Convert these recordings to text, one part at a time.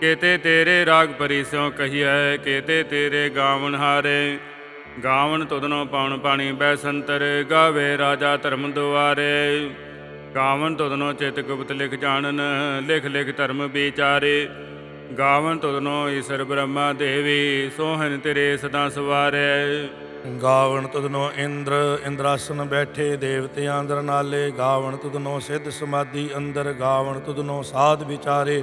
ਕੇਤੇ ਤੇਰੇ ਰਾਗ ਪਰੀ ਸਿਉ ਕਹੀਐ, ਕੇਤੇ ਤੇਰੇ ਗਾਵਣ ਹਾਰੇ। ਗਾਵਣ ਤੁਧਨੋ ਪਾਉਣ ਪਾਣੀ ਬੈ ਸੰਤਰ, ਗਾਵੇ ਰਾਜਾ ਧਰਮ ਦੁਆਰੇ। ਗਾਵਨ ਤੁਧਨੋ ਚਿਤ ਗੁਪਤ ਲਿਖ ਜਾਣਨ, ਲਿਖ ਲਿਖ ਧਰਮ ਵਿਚਾਰੇ। ਗਾਵਨ ਤੁਧਨੋ ਈਸ਼ਰ ਬ੍ਰਹਮਾ ਦੇਵੀ ਸੋਹਨ ਤੇਰੇ ਸਦਾ ਸਵਾਰੇ। ਗਾਵਣ ਤੁਧਨੋ ਇੰਦਰ, ਇੰਦਰਾਸਨ ਬੈਠੇ ਦੇਵਤਿਆਂ ਅੰਦਰ ਨਾਲੇ। ਗਾਵਣ ਤੁਧਨੋ ਸਿੱਧ ਸਮਾਧੀ ਅੰਦਰ ਗਾਵਣ ਤੁਧਨੋ ਸਾਧ ਵਿਚਾਰੇ।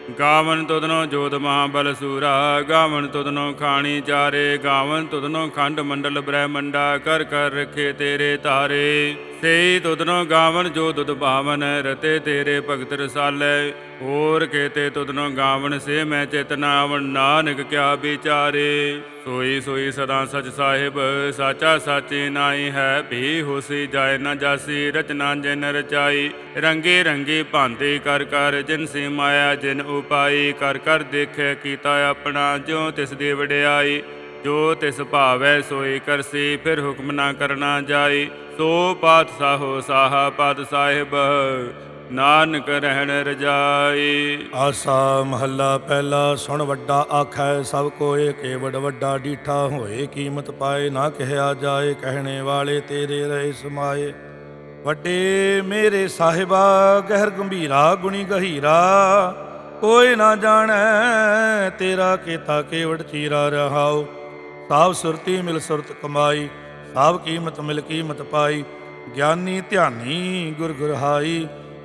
ਗਾਵਨ ਤੁਧਨੋ ਜੋਤ ਮਹਾਬਲ ਸੂਰਾ, ਗਾਵਨ ਤੁਧਨੋ ਖਾਣੀ ਚਾਰੇ, ਗਾਵਨ ਤੁਧਨੋ ਖੰਡ ਮੰਡਲ ਬ੍ਰਹਮੰਡਾ, ਕਰ ਕਰ ਰਖੇ ਤੇਰੇ ਤਾਰੇ। ਸੇ ਤੁਧਨੋ ਗਾਵਨ ਜੋ ਦੁਦ ਭਾਵਨ, ਰਤੇ ਤੇਰੇ ਭਗਤ ਰਸਾਲੇ। ਹੋਰ ਕੇਤੇ ਤੁਧਨੋ ਗਾਵਣ ਸੇ ਮੈਂ ਚੇਤਨਾ ਆਵਣ ਨਾਨਕ ਕਿਆ ਵਿਚਾਰੇ। ਸੋਈ ਸੋਈ ਸਦਾ ਸਚ ਸਾਹਿਬ, ਸਾਚਾ ਸਾਚੀ ਨਾਈ ਹੈ, ਭੀ ਹੋਸੀ ਜਾਏ ਨਾ ਜਾਸੀ, ਰਚਨਾ ਜਿਨ ਰਚਾਈ। ਰੰਗੇ ਰੰਗੇ ਭਾਂਤੇ ਕਰ ਕਰ, ਜਿਨ ਸੇ ਮਾਇਆ ਜਿਨ ਉਪਾਈ। ਕਰ ਕਰ ਦੇਖੇ ਕੀਤਾ ਆਪਣਾ ਜਿਉ ਤਿਸ ਦੇ ਵਡਿਆਈ। ਜੋ ਤਿਸ ਭਾਵੈ ਸੋਈ ਕਰਸੀ, ਫਿਰ ਹੁਕਮ ਨਾ ਕਰਨਾ ਜਾਈ। ਸੋ ਪਾਤਸ਼ਾਹੋ ਸਾਹਾ ਪਦ ਸਾਹਿਬ ਨਾਨਕ ਰਹਿਣ ਰਜਾਏ ਆਸਾ ਮਹੱਲਾ ਪਹਿਲਾ ਸੁਣ ਵੱਡਾ ਆਖੈ, ਸਭ ਕੋਏ ਕੇਵੜ ਵੱਡਾ ਡੀਠਾ ਹੋਏ, ਕੀਮਤ ਪਾਏ ਨਾ ਕਹਿਆ ਜਾਏ, ਕਹਿਣੇ ਵਾਲੇ ਤੇਰੇ ਰਹੇ ਸਮਾਏ। ਵੱਡੇ ਮੇਰੇ ਸਾਹਿਬਾ, ਗਹਿਰ ਗੰਭੀਰਾ, ਗੁਣੀ ਗਹੀਰਾ, ਕੋਈ ਨਾ ਜਾਣੈ, ਤੇਰਾ ਕੀਤਾ ਕੇਵੜ ਚੀਰਾ ਰਹਾਉ। ਸਾਬ ਸੁਰਤੀ ਮਿਲ ਸੁਰਤ ਕਮਾਈ, ਸਾਬ ਕੀਮਤ ਮਿਲ ਕੀਮਤ ਪਾਈ, ਗਿਆਨੀ ਧਿਆਨੀ ਗੁਰ ਗੁਰਹਾਈ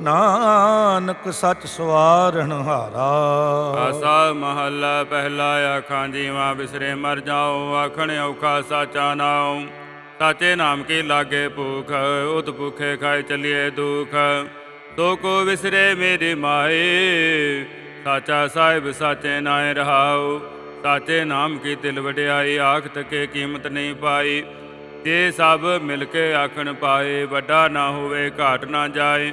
ਨਾਨਕ ਸੱਚ ਸਵਾਰਣ ਹਾਰਾ। ਆਸਾ ਮਹੱਲਾ ਪਹਿਲਾ ਆਖਾਂ, ਜੀਵਾ ਬਿਸਰੇ ਮਰ ਜਾਓ ਆਖਣ ਔਖਾ ਸਾਚਾ ਨਾਉ। ਸਾਚੇ ਨਾਮ ਕੀ ਲਾਗੇ ਭੂਖ, ਉਤ ਭੁਖੇ ਖਾਏ ਚਲਿਏ ਦੁਖ। ਸੋ ਕੋ ਵਿਸਰੇ ਮੇਰੀ ਮਾਏ ਸਾਚਾ ਸਾਹਿਬ ਸਾਚੇ ਨਾਏ ਰਹਾਉ। ਸਾਚੇ ਨਾਮ ਕੀ ਦਿਲ ਵਡਿਆਈ ਆਖ ਤਕੇ ਕੀਮਤ ਨਹੀਂ ਪਾਈ। ਜੇ ਸਭ ਮਿਲ ਕੇ ਆਖਣ ਪਾਏ, ਵੱਡਾ ਨਾ ਹੋਵੇ, ਘਾਟ ਨਾ ਜਾਏ।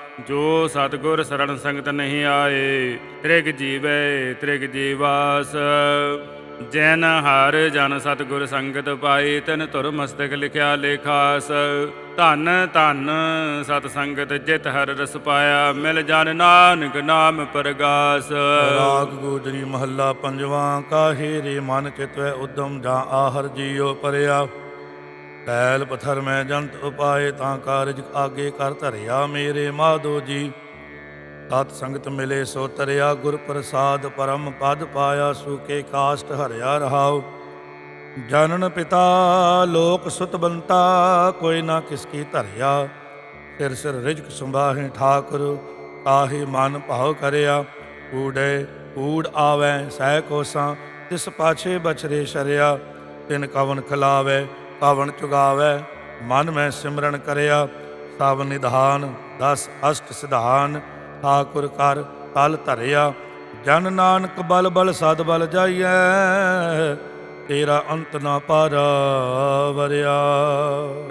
ਜੋ ਸਤਗੁਰ ਸਰਣ ਸੰਗਤ ਨਹੀਂ ਆਏ, ਤ੍ਰਿਗ ਜੀਵੇ, ਤ੍ਰਿਗ ਜੀਵਾਸ। ਜਿਨ ਹਰ ਜਨ ਸਤਗੁਰ ਸੰਗਤ ਪਾਈ ਤਨ ਧੁਰ ਮਸਤਕ ਲਿਖਿਆ ਲੇਖਾਸ। ਧਨ ਧਨ ਸਤ ਸੰਗਤ ਜਿਤ ਹਰ ਰਸ ਪਾਇਆ, ਮਿਲ ਜਨ ਨਾਨਕ ਨਾਮ ਪ੍ਰਗਾਸ। ਰਾਗ ਗੋਜਰੀ ਮਹੱਲਾ ਪੰਜਵਾਂ, ਕਾਹੇ ਰੇ ਮਨ ਚਿਤਵੈ ਉਦਮ ਜਾਂ ਆਹਰ ਜੀਉ ਪਰਿਆ। ਪੈਲ ਪਥਰ ਮੈਂ ਜੰਤ ਉਪਾਏ ਤਾਂ ਕਾਰਜ ਆਗੇ ਕਰ ਧਰਿਆ ਮੇਰੇ ਮਾਧੋ ਜੀ। ਸਤ ਸੰਗਤ ਮਿਲੇ ਸੋ ਤਰਿਆ, ਗੁਰ ਪ੍ਰਸਾਦ ਪਰਮ ਪਦ ਪਾਇਆ, ਸੂਕੇ ਕਾਸ਼ਟ ਹਰਿਆ ਰਹਾਉ। ਜਨਨ ਪਿਤਾ, ਲੋਕ ਸੁਤ ਬੰਤਾ, ਕੋਈ ਨਾ ਕਿਸ ਕੀ ਧਰਿਆ। ਸਿਰ ਸਿਰ ਰਿਜਕ ਸੰਭਾਹੇ ਠਾਕੁਰ ਕਾਹੇ ਮਨ ਭਾਉ ਕਰਿਆ। ਊੜੇ, ਊੜ ਆਵੈ, ਸਹਿ ਕੋਸਾਂ, ਤਿਸ ਪਾਛੇ ਬਚਰੇ ਸ਼ਰਿਆ। ਤਿਨ ਕਵਨ ਖਿਲਾਵੈ ਕਵਨ ਚੁਗਾਵੈ, ਮਨ ਮੈਂ ਸਿਮਰਨ ਕਰਿਆ, ਸਭ ਨਿਧਾਨ, ਦਸ ਅਸ਼ਟ ਸਿਧਾਨ, ਠਾਕੁਰ ਕਰ ਤਲ ਧਰਿਆ, ਜਨ ਨਾਨਕ ਬਲ ਬਲ ਸਦ ਬਲ ਜਾਈਐ। ਤੇਰਾ ਅੰਤ ਨਾ ਪਾਰਾ ਵਰਿਆ।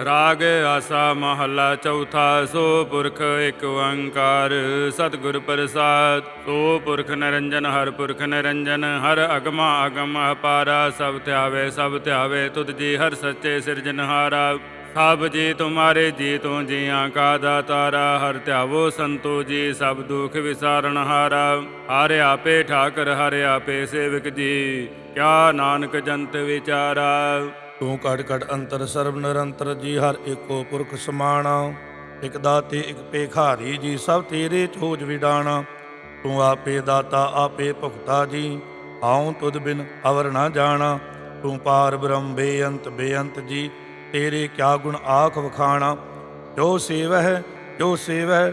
ਰਾਗ ਆਸਾ ਮਹੱਲਾ ਚੌਥਾ, ਸੋ ਪੁਰਖ ਇੱਕ ਓੰਕਾਰ, ਸਤਿਗੁਰ ਪ੍ਰਸਾਦ। ਸੋ ਪੁਰਖ ਨਿਰੰਜਨ, ਹਰ ਪੁਰਖ ਨਿਰੰਜਨ, ਹਰ ਅਗਮਾ ਅਗਮ ਅਪਾਰਾ, ਸਭ ਧਿਆਵੇ ਸਭ ਧਿਆਵੇ, ਤੁਧ ਜੀ ਹਰ ਸੱਚੇ ਸਿਰਜਨਹਾਰਾ ਸਭ ਜੀ ਤੁਮਾਰੇ ਜੀ ਤੂੰ ਜੀਆਂ ਕਾ ਦਾਤਾਰਾ, ਹਰ ਧਿਆਵੋ ਸੰਤੋ ਜੀ, ਸਭ ਦੁਖ ਵਿਸਾਰਨ ਹਾਰਾ ਹਰ ਆਪੇ ਠਾਕਰ ਹਰ ਆਪੇ ਸੇਵਕ ਜੀ। ਕਿਆ ਨਾਨਕ ਜੰਤ ਵਿਚਾਰਾ? ਤੂੰ ਕੜ ਕੜ ਅੰਤਰ ਸਰਬ ਨਿਰੰਤਰ ਜੀ ਹਰ ਏਕੋ ਪੁਰਖ ਸਮਾਣਾ। ਇਕ ਦਾਤੇ, ਇਕ ਪੇਖਾਰੀ ਜੀ ਸਭ ਤੇਰੇ ਚੋਜ ਵਿਡਾਣਾ। ਤੂੰ ਆਪੇ ਦਾਤਾ, ਆਪੇ ਭੁਗਤਾ ਜੀ, ਆਉ ਤੁਧ ਬਿਨ ਅਵਰ ਨਾ ਜਾਣਾ। ਤੂੰ ਪਾਰ ਬ੍ਰਹਮ ਬੇਅੰਤ ਬੇਅੰਤ ਜੀ, ਤੇਰੇ ਕਿਆ ਗੁਣ ਆਖ ਵਖਾਣਾ। ਜੋ ਸੇਵਹਿ ਜੋ ਸੇਵਹਿ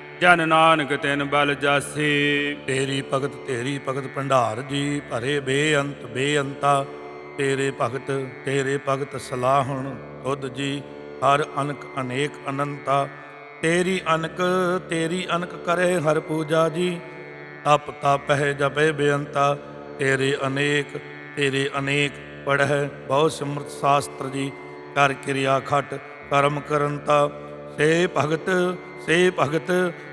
ਜਨ ਨਾਨਕ ਤਿਨ ਬਲ ਜਾਸੀ। ਤੇਰੀ ਭਗਤ ਤੇਰੀ ਭਗਤ ਭੰਡਾਰ ਜੀ ਭਰੇ ਬੇਅੰਤ, ਬੇਅੰਤਾ। ਤੇਰੇ ਭਗਤ ਤੇਰੇ ਭਗਤ ਸਲਾਹਣ ਤੁਧ ਜੀ, ਹਰ ਅਨਕ ਅਨੇਕ ਅਨੰਤਾ। ਤੇਰੀ ਅਨਕ ਤੇਰੀ ਅਨਕ ਕਰੇ ਹਰ ਪੂਜਾ ਜੀ। ਤਪ ਤਪਹਿ ਜਪੇ ਬੇਅੰਤਾ। ਤੇਰੇ ਅਨੇਕ ਤੇਰੇ ਅਨੇਕ ਪੜਹਿ ਬਹੁ ਸਿਮਰਤ ਸ਼ਾਸਤਰ ਜੀ। ਕਰ ਕਿਰਿਆ ਖਟ ਕਰਮ ਕਰੰਤਾ। ਸੇ ਭਗਤ ਸੇ ਭਗਤ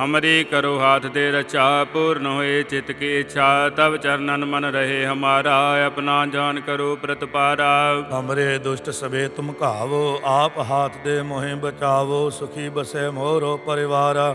ਹਮਰੀ ਕਰੋ ਹਾਥ ਦੇ ਰਚਾ, ਪੂਰਨ ਹੋਏ ਚਿਤ ਕੀ ਇੱਛਾ ਤਬ ਚਰਨਨ ਮਨ ਰਹੇ ਹਮਾਰਾ, ਆਪਣਾ ਜਾਨ ਕਰੋ ਪ੍ਰਤਪਾਰਾ। ਹਮਰੇ ਦੁਸ਼ਟ ਸਵੇ ਤੁਮ ਘਾਵੋ, ਆਪ ਹਾਥ ਦੇ ਮੋਹਿ ਬਚਾਵੋ, ਸੁਖੀ ਬਸੇ ਮੋਰੋ ਪਰਿਵਾਰਾ।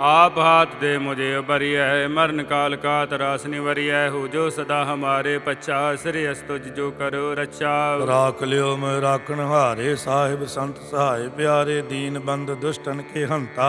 आप हाथ दे मुझे उबरी है मरण काल का तरास निवरी है हो जो सदा हमारे पच्छा श्री अस्तुज जो करो रक्षा राख लियो मैं राखण हारे साहिब संत सहाय प्यारे दीन बंद दुष्टन के हंता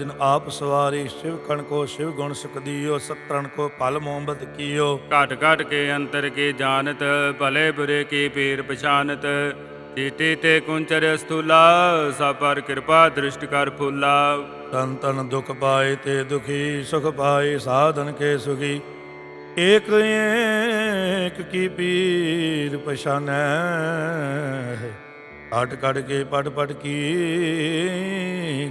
ਜਨ ਆਪ ਸਵਾਰੀ ਸ਼ਿਵ ਕਣ ਕੋ ਸ਼ਿਵ ਗੁਣ ਸੁਖ ਦਿਓ ਸਤਰਣ ਕੋ ਭਲ ਮੋਹਬਤ ਕੀਓ। ਘਟ ਘਟ ਕੇ ਅੰਤਰ ਕੀ ਜਾਣਤ ਭਲੇ ਬੁਰੇ ਕੀ ਪੀਰ ਪਛਾਨਤ। ਚੀਟੀ ਤੇ ਕੁੰਚਰ ਸਥੂਲਾ ਸਭ ਪਰ ਕਿਰਪਾ ਦ੍ਰਿਸ਼ਟ ਕਰ ਫੁੱਲਾ। ਤਨ ਤਨ ਦੁਖ ਪਾਏ ਤੇ ਦੁਖੀ ਸੁਖ ਪਾਏ ਸਾਧਨ ਕੇ ਸੁਖੀ। ਏਕ ਏਕ ਕੀ ਪੀਰ ਪਛਾਨੈ। ਅਟ ਕਟ ਕੇ ਪਟ ਪਟ ਕੀ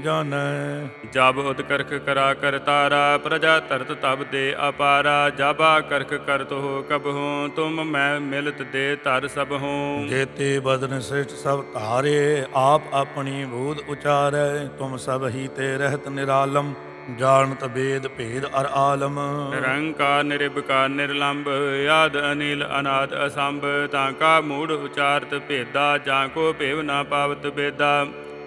ਜਾਣੈ। ਜਬ ਉਤਕਰਖ ਕਰਾ ਕਰ ਤਾਰਾ ਪ੍ਰਜਾ ਤਰਤ ਤਬ ਦੇ ਅਪਾਰਾ। ਜਾਬਾ ਕਰਖ ਕਰਤ ਹੋ ਕਬ ਹੂੰ ਤੁਮ ਮੈਂ ਮਿਲਤ ਦੇ ਧਰ ਸਭ ਹੂੰ। ਜੇਤੇ ਬਦਨ ਸ੍ਰਿਸ਼ਟ ਸਭ ਧਾਰੇ ਆਪ ਆਪਣੀ ਬੂਧ ਉਚਾਰੈ। ਤੁਮ ਸਭ ਹੀ ਤੇ ਰਹਿਤ ਨਿਰਾਲਮ ਜਾਣਤ ਬੇਦ ਭੇਦ ਅਰ ਆਲਮ। ਨਿਰੰਕਾਰ ਨਿਰਭਕਾਰ ਨਿਰਲੰਭ ਆਦ ਅਨਿਲ ਅਨਾਦ ਅਸੰਭ। ਤਾਂ ਕਾ ਮੂੜ ਉਚਾਰਤ ਭੇਦਾ ਜਾਂ ਕੋ ਭੇਵ ਨਾ ਪਾਵਤ ਬੇਦਾ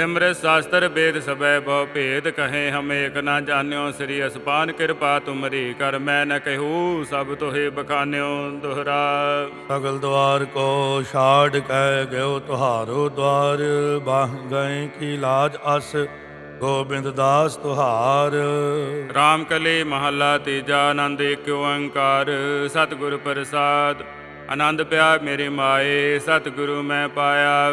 ਸਿਮਰਤ ਸ਼ਾਸਤਰ ਵੇਦ ਸਬੈ ਬਹੁ ਭੇਦ ਕਹੇ ਹਮ ਏਕ ਨਾ ਜਾਣਿਓ ਸ੍ਰੀ ਅਸਪਾਨ ਕਿਰਪਾ ਤੁਮਰੀ ਕਰ ਮੈਂ ਨ ਕਹੂ ਸਭ ਤੋਹਿ ਬਖਾਨਿਓ ਦੁਹਰਾ। ਸਗਲ ਦਵਾਰ ਕੋ ਛਾੜ ਕਹਿ ਗਇਓ ਤੁਹਾਰੋ ਦਵਾਰ ਬਾਹ ਗਏ ਕੀ ਲਾਜ ਅਸ ਗੋਬਿੰਦ ਦਾਸ ਤੁਹਾਰ। ਰਾਮ ਕਲੇ ਮਹੱਲਾ ਤੀਜਾ ਆਨੰਦ ਏਕ ਓੰਕਾਰ ਸਤਿਗੁਰ ਪ੍ਰਸਾਦ। ਆਨੰਦ ਪਿਆ ਮੇਰੇ ਮਾਏ ਸਤਿਗੁਰੂ ਮੈਂ ਪਾਇਆ।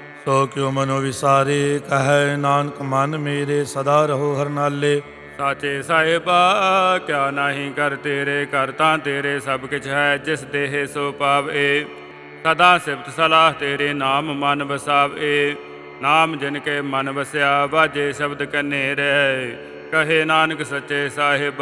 ਸੋ ਕਿਉ ਮਨੋ ਵਿਸਾਰੇ, ਕਹੈ ਨਾਨਕ, ਮਨ ਮੇਰੇ ਸਦਾ ਰਹੋ ਹਰਨਾਲੇ। ਸਾਚੇ ਸਾਹਿਬਾ, ਕਿਆ ਨਹੀਂ ਕਰ ਤੇਰੇ ਕਰ ਤਾਂ ਤੇਰੇ ਸਭ ਕਿਛ ਹੈ, ਜਿਸ ਦੇਹ ਸੋ ਪਾਵੇ। ਸਦਾ ਸਿਫਤ ਸਲਾਹ ਤੇਰੇ ਨਾਮ ਮਨ ਵਸਾਵੇ। ਨਾਮ ਜਿਨ ਕੇ ਮਨ ਵਸਿਆ, ਵਾਜੇ ਸ਼ਬਦ ਕਨੇ ਰਹਿ ਕਹੇ ਨਾਨਕ, ਸੱਚੇ ਸਾਹਿਬ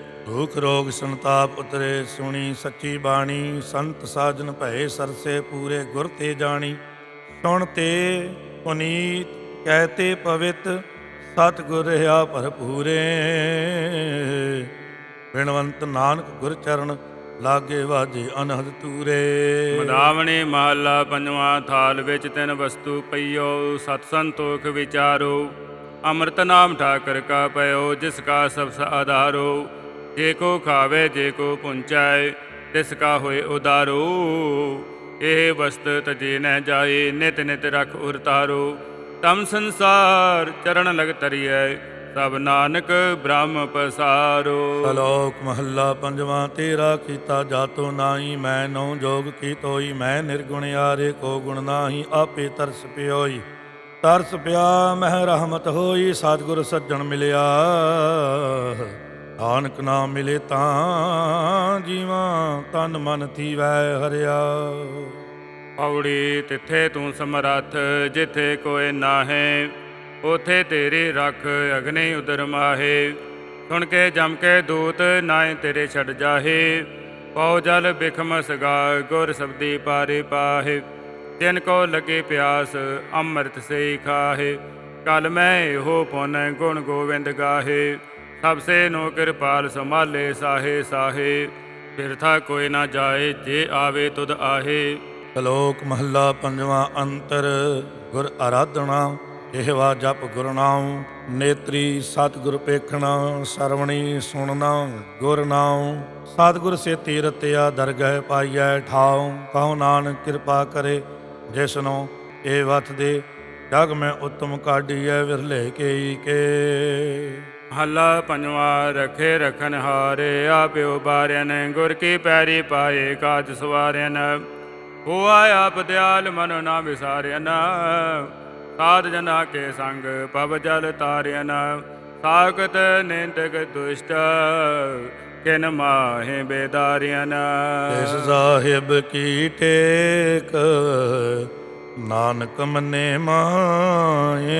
ਦੁਖ ਰੋਗ ਸੰਤਾਪ ਉਤਰੇ, ਸੁਣੀ ਸੱਚੀ ਬਾਣੀ, ਸੰਤ ਸਾਜਨ ਭਏ ਸਰਸੇ ਪੂਰੇ ਗੁਰ ਤੇ ਜਾਣੀ। ਸੁਣ ਤੇ ਪੁਨੀਤ ਕਹਤੇ ਪਵਿੱਤ ਸਤ ਗੁਰ ਰਹਾ ਭਰਪੂਰੇ। ਬਿਨਵੰਤ ਨਾਨਕ ਗੁਰ ਚਰਨ, ਲਾਗੇ ਵਾਜੇ ਅਨਹਦ ਤੂਰੇ। ਮਦਾਵਣੀ ਮਹੱਲਾ ਪੰਜਵਾਂ ਥਾਲ ਵਿੱਚ ਤਿੰਨ ਵਸਤੂ ਪਈਓ, ਸਤ ਸੰਤੋਖ ਵਿਚਾਰੋ। ਅੰਮ੍ਰਿਤ ਨਾਮ ਠਾਕਰ ਕਾ ਪਇਓ, ਜਿਸ ਕਾ ਸਭ ਆਧਾਰੋ। ਜੇ ਕੋ ਖਾਵੇ, ਜੇ ਕੋ ਪੁੰਚਾਏ, ਤਿਸ ਕਾ ਹੋਏ ਉਦਾਰੋ। ਇਹ ਵਸਤ ਤਜੇ ਨ ਜਾਏ, ਨਿਤ ਨਿਤ ਰਖ ਉਰਤਾਰੋ ਤਮ ਸੰਸਾਰ ਚਰਨ ਲਗ ਤਰੀਐ, ਸਭ ਨਾਨਕ ਬ੍ਰਹਮ ਪਸਾਰੋ। ਸ਼ਲੋਕ ਮਹੱਲਾ ਪੰਜਵਾਂ, ਤੇਰਾ ਕੀਤਾ ਜਾਤੋ ਨਾਹੀ, ਮੈਂ ਨਉ ਜੋਗ ਕੀ ਤੋਈ ਮੈਂ ਨਿਰਗੁਣ ਆਰੇ ਕੋ ਗੁਣ ਨਾਹੀ, ਆਪੇ ਤਰਸ ਪਿਓਈ। ਤਰਸ ਪਿਆ, ਮਹਿ ਰਹਿਮਤ ਹੋਈ, ਸਤਿਗੁਰ ਸੱਜਣ ਮਿਲਿਆ। ਨਾਨਕ ਨਾਮ ਮਿਲੇ ਤਾਂ ਜੀਵਾਂ ਤਨ ਮਨ ਥੀਵੈ ਹਰਿਆ। ਪੌੜੀ ਤਿੱਥੇ ਤੂੰ ਸਮਰੱਥ, ਜਿੱਥੇ ਕੋਈ ਨਾਹੇ, ਉਥੇ ਤੇਰੀ ਰੱਖ ਅਗਨੇ ਉਦਰ ਮਾਹੇ। ਸੁਣ ਕੇ ਜਮ ਕੇ ਦੂਤ ਨਾਏ ਤੇਰੇ ਛੱਡ ਜਾਹੇ। ਪਉ ਜਲ ਬਿਖਮ ਸਗਾ, ਗੁਰ ਸਬਦੀ ਪਾਰੇ ਪਾਹੇ। ਤਿਨ ਕੋ ਲਗੇ ਪਿਆਸ, ਅੰਮ੍ਰਿਤ ਸੇ ਖਾਹੇ। ਕਲ ਮੈਂ ਇਹੋ ਪੁਨ ਗੁਣ ਗੋਵਿੰਦ ਗਾਹੇ। ਸਭ ਸੇ ਨੋ ਕਿਰਪਾਲ ਸੰਭਾਲੇ ਸਾਹੇ ਸਾਹੇ ਫਿਰਥਾ ਕੋਈ ਨਾ ਜਾਏ, ਜੇ ਆਵੇ ਤੁਧ ਆਹੇ। ਸ਼ਲੋਕ ਮਹੱਲਾ ਪੰਜਵਾਂ ਅੰਤਰ, ਗੁਰ ਆਰਾਧਨਾ ਇਹਵਾ ਜਪ ਗੁਰ ਨੇਤਰੀ ਸਤਿਗੁਰ ਪੇਖਣਾ, ਸਰਵਣੀ ਸੁਣਨਾ ਗੁਰਨਾਮ ਸਤਿਗੁਰ ਸੇ ਤੀਰਤਿਆ ਦਰਗਹਿ ਪਾਈਐ ਠਾਉ, ਕਹੋ ਨਾਨਕ ਕਿਰਪਾ ਕਰੇ, ਜਿਸਨੋ ਇਹ ਵਤ ਦੇ ਜਗ ਮੈਂ ਉਤਮ ਕਾਢੀਐ, ਵਿਰਲੇ ਕੇਈ ਕੇ। ਹੱਲਾ ਪੰਜਵਾ, ਰਖੇ ਰਖਨ ਹਾਰੇ ਆਪਿਓ ਬਾਰਿਆਨ ਗੁਰ ਕੀ ਪੈਰੀ ਪਾਏ, ਕਾਜ ਸਵਾਰਿਆਨ ਹੋਆ ਆਪ ਦਿਆਲ, ਮਨ ਨਾ ਵਿਸਾਰਿਆਨ ਸਾਧ ਜਨਾ ਕੇ ਸੰਗ, ਪਵ ਜਲ ਤਾਰਿਆਨ ਸਾਖਤ ਨਿੰਦਕ ਦੁਸ਼ਟ, ਕਿਨ ਮਾਹੇ ਬੇਦਾਰਿਆਨ ਇਸ ਸਾਹਿਬ ਕੀ ਟੇਕ, ਨਾਨਕ ਮਨੇ ਮਾਏ